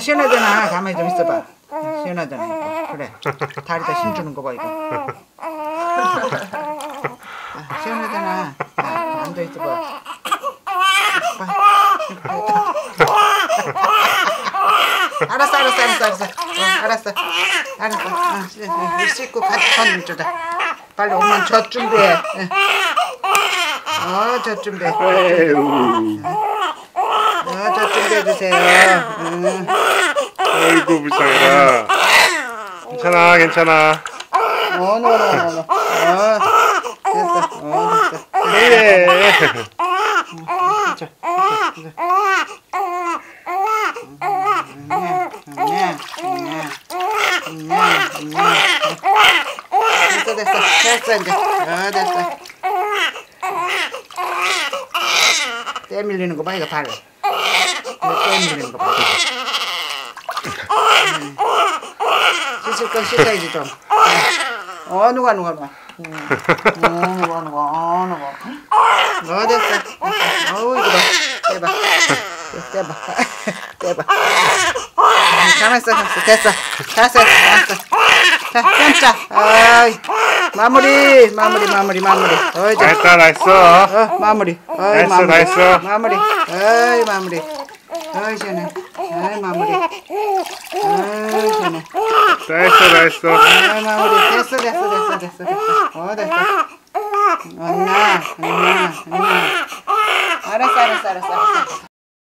시원하잖아. 가만히 좀 있어봐. 시원하잖아. 이거. 그래. 다리다 힘 주는 거 봐, 이거. 아, 시원하잖아. 아, 앉아 있어봐. 알았어, 알았어, 알았어, 알았어. 어, 알았어. 알았어. 어, 씻- 어, 씻고 같이 손 주자. 빨리 엄마 젖 준비해. 예. 어, 젖 준비해. 에휴. 어, 젖 준비해 주세요. 응. 아이고 불쌍해라. 괜찮아 괜찮아. 어, 노, 노. 어, 됐어. 어, 됐어. 그래. 냐. 됐어, 됐어. 됐어, 이제. 어, 됐어. 때 밀리는 거 봐, 이거 발. 이거 때 밀리는 거 봐. 음. 씻을 건 씻어야지, 좀. 어, 누가, 누가, 누가. 음. 어, 누가, 누가, 어, 누가. 어, 됐어. 됐어. 어우, 이거 봐. 떼봐. 떼봐. 떼봐. 가만 있어, 가만 있어. 됐어. 됐어, 됐어. 자, 끊자. 아이, 마무리, 마무리, 마무리, 마무리. 어이, 다 했어. 어, 마무리. 어이, 했어, 마무리. 다 했어. 마무리. 어이, 마무리. 어이, 시원해. 어이, 마무리. 어이, 시원해. 다 했어 다했